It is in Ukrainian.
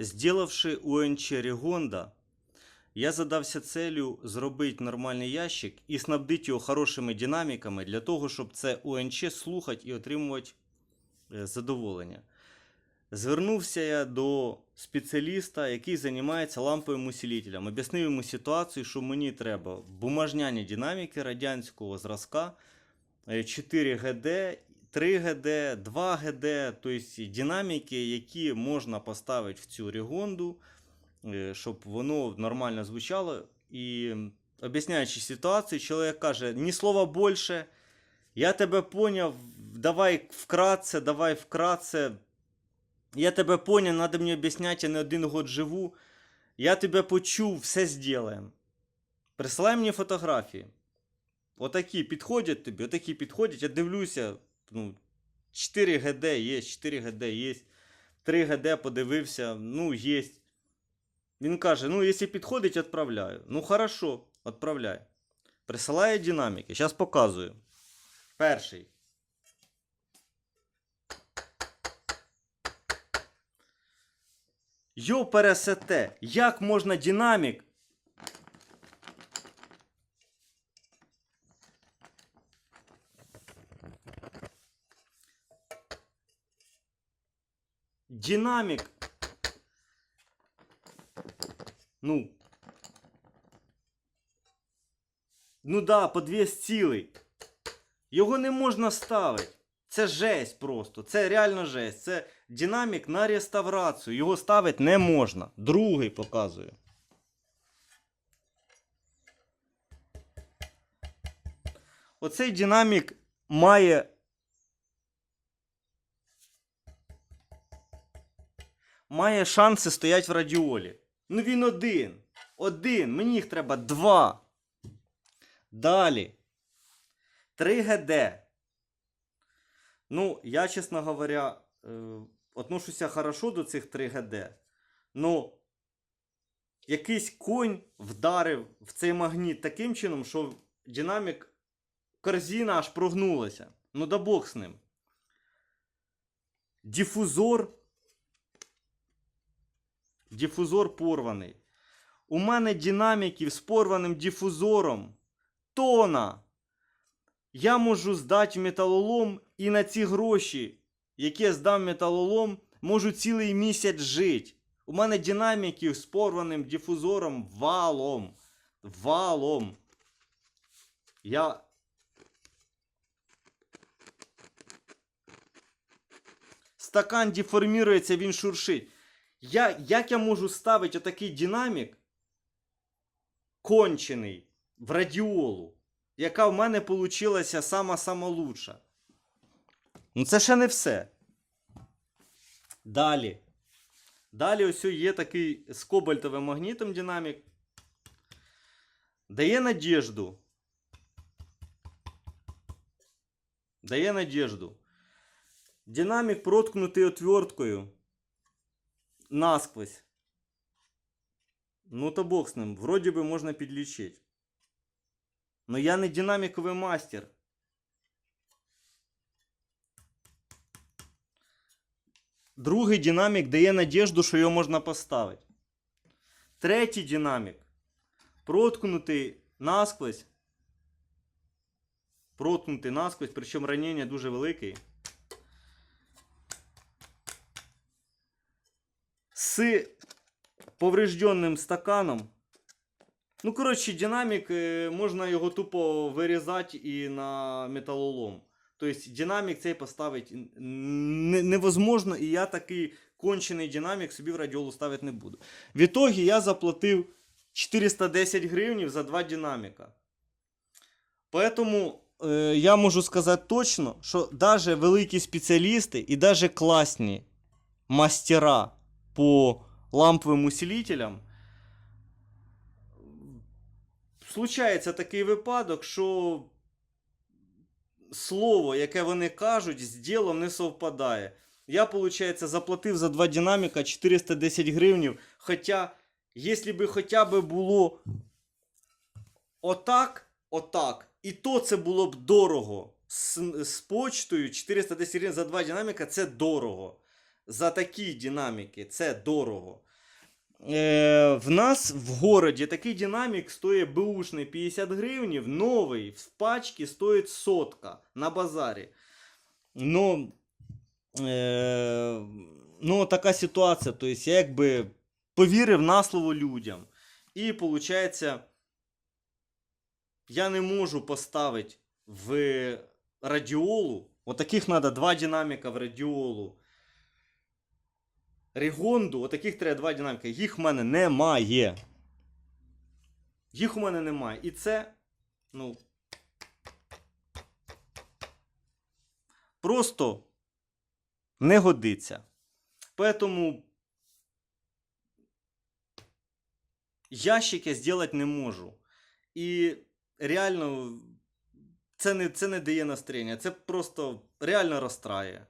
Сделавши УНЧ Рігонда, я задався целью зробити нормальний ящик і снабдити його хорошими динаміками для того, щоб це УНЧ слухати і отримувати е, задоволення. Звернувся я до спеціаліста, який займається ламповим усилителем. Об'яснив йому ситуацію, що мені треба бумажняні динаміки радянського зразка е, 4 ГД, 3 ГД, 2 ГД, тобто динаміки, які можна поставити в цю регонду, е, щоб воно нормально звучало. І об'ясняючи ситуацію, чоловік каже: ні слова більше, я тебе поняв, давай вкратце, давай вкратце. Я тебе понял, надо мені об'ясняти, я не один год живу. Я тебе почув, все зробимо. Присилай мені фотографії. Отакі підходять тобі, отакі підходять. Я дивлюся, ну, 4 ГД є, 4 ГД є. 3 ГД подивився, ну, є. Він каже: ну, якщо підходить, відправляю. Ну, хорошо, відправляй. Присилає динаміки. Зараз показую. Перший. Йо пересете, як можна динамік? Динамік. Ну. Ну да, подвес цілий. Його не можна ставити. Це жесть просто. Це реально жесть. Це динамік на реставрацію. Його ставити не можна. Другий показую. Оцей динамік має. Має шанси стоять в радіолі. Ну він один. Один. Мені їх треба два. Далі. 3 ГД. Ну, я, чесно говоря, е, отношуся хорошо до цих 3 ГД. Ну, якийсь конь вдарив в цей магніт таким чином, що динамік корзина аж прогнулася. Ну, да Бог з ним. Дифузор. Дифузор порваний. У мене динаміків з порваним дифузором. Тона. Я можу здати металолом і на ці гроші, які я здам металолом, можу цілий місяць жити. У мене динаміків з порваним дифузором валом. Валом. Я. Стакан деформірується, він шуршить. Я, як я можу ставити отакий динамік кончений в радіолу? яка в мене получилася сама-сама лучша. Ну це ще не все. Далі. Далі ось є такий з кобальтовим магнітом динамік. Дає надіжду. Дає надіжду. Динамік проткнутий отверткою. Насквозь. Ну то бог з ним. Вроді би можна підлічити. Но я не динаміковий мастер. Другий динамік дає надіжду, що його можна поставити. Третій динамік. Проткнутий насквозь. Проткнутий насквозь, причому ранення дуже великий. З поврежденним стаканом. Ну, коротше, динамік е, можна його тупо вирізати і на металолом. Тобто динамік цей поставити невозможно, і я такий кончений динамік собі в радіолу ставити не буду. В ітогі я заплатив 410 гривень за два динаміка. Поэтому е, я можу сказати точно, що навіть великі спеціалісти і навіть класні мастера по ламповим усилителям случається такий випадок, що слово, яке вони кажуть, з ділом не совпадає. Я, виходить, заплатив за два динаміка 410 гривнів. Хоча, якщо б хоча б було отак, отак, і то це було б дорого. З, з почтою 410 гривень за два динаміка це дорого. За такі динаміки це дорого. е, в нас в городі такий динамік стоїть бушний 50 гривнів, новий в пачці стоїть сотка на базарі. Ну, е, ну така ситуація. Тобто я якби повірив на слово людям. І виходить, я не можу поставити в радіолу. Отаких треба два динаміка в радіолу. Регонду, отаких треба два динаміка. Їх в мене немає. Їх у мене немає. І це, ну. Просто не годиться. Поэтому ящик я зробити не можу. І реально це не, це не дає настроєння. Це просто реально розстраює.